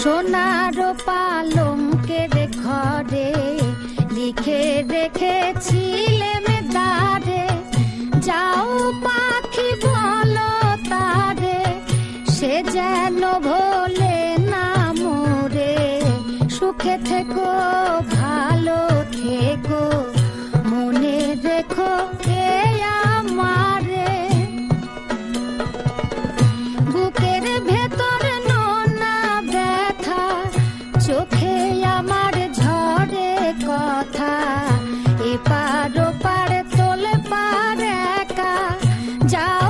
সোনার পালঙ্কের ঘরে লিখে রেখেছিলেন দারে যাও পাখি, বলো তারে, সে যেন ভোলে না মোরে। সুখে থেকো কথা এপার ওপারে তোলে পার একা। যাও